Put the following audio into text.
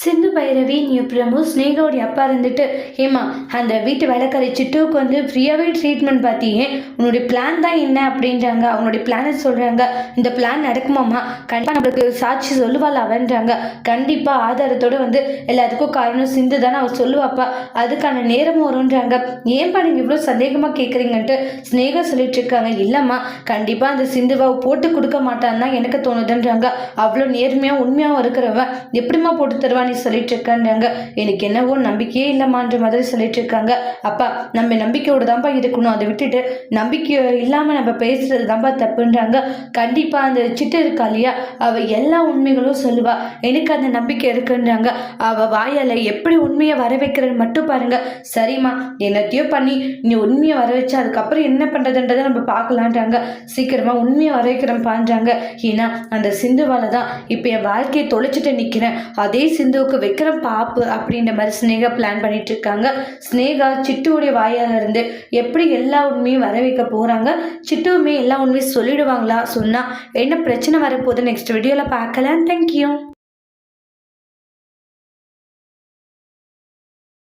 சிந்து பைரவி நீ பிரமு ஸ்னேகாவுடைய அப்பா இருந்துட்டு ஏமா அந்த வீட்டு வேலைக்காரி சிட்டுவுக்கு வந்து ஃப்ரீயாகவே ட்ரீட்மெண்ட் பார்த்தியே உன்னுடைய பிளான் தான் என்ன அப்படின்றாங்க. அவனுடைய பிளானை சொல்கிறாங்க இந்த பிளான் நடக்குமாம்மா? கண்டிப்பாக நம்மளுக்கு சாட்சி சொல்லுவாள் அவன்றாங்க. கண்டிப்பாக ஆதாரத்தோடு வந்து எல்லாத்துக்கும் காரணம் சிந்து தானே அவள் சொல்லுவாப்பா. அதுக்கான நேரம் வரும்ன்றாங்க. ஏன்பா நீங்கள் இவ்வளோ சந்தேகமாக கேட்குறீங்கன்ட்டு ஸ்னேகா சொல்லிட்டு இருக்காங்க. இல்லைம்மா கண்டிப்பாக அந்த சிந்துவை போட்டு கொடுக்க மாட்டான்னு தான் எனக்கு தோணுதுன்றாங்க. அவ்வளோ நேர்மையாக உண்மையாகவும் இருக்கிறவன். எப்படிம்மா போட்டு தருவா நீ சொல்லிட்டு இருக்கேன்றாங்க எனக்கு என்னவோ நம்பிக்கையே இல்லைம்மான்ற மாதிரி சொல்லிட்டு இருக்காங்க அப்பா நம்ம நம்பிக்கையோடு தான்ப்பா இருக்கணும். அதை விட்டுட்டு நம்பிக்கை இல்லாமல் நம்ம பேசுறது தான்ப்பா தப்புன்றாங்க. கண்டிப்பாக அந்த சிட்டு இருக்கா இல்லையா? அவள் எல்லா உண்மைகளும் சொல்லுவா. எனக்கு அந்த நம்பிக்கை இருக்குன்றாங்க. அவள் வாயால் எப்படி உண்மையை வர வைக்கிறன்னு மட்டும் பாருங்க. சரிம்மா என்னத்தையோ பண்ணி நீ உண்மையை வர வச்சு அதுக்கப்புறம் என்ன பண்ணுறதுன்றதை நம்ம பார்க்கலான்றாங்க. சீக்கிரமாக உண்மையை வர வைக்கிறேன்ப்பான்றாங்க. ஏன்னா அந்த சிந்துவால தான் இப்போ என் வாழ்க்கையை தொலைச்சிட்டு நிற்கிறேன் அதே சிந்து சிந்துவுக்கு விக்ரம் பாப்பு அப்படின்ற மாதிரி ஸ்னேகா பிளான் பண்ணிட்டு இருக்காங்க ஸ்னேகா சிட்டுவுடைய வாயால இருந்து எப்படி எல்லா உண்மையும் வர வைக்க போகிறாங்க சிட்டுவுமே எல்லா உண்மையும் சொல்லிடுவாங்களா? சொன்னால் என்ன பிரச்சனை வரப்போகுது? நெக்ஸ்ட் வீடியோவில் பார்க்கலாம். தேங்க்யூ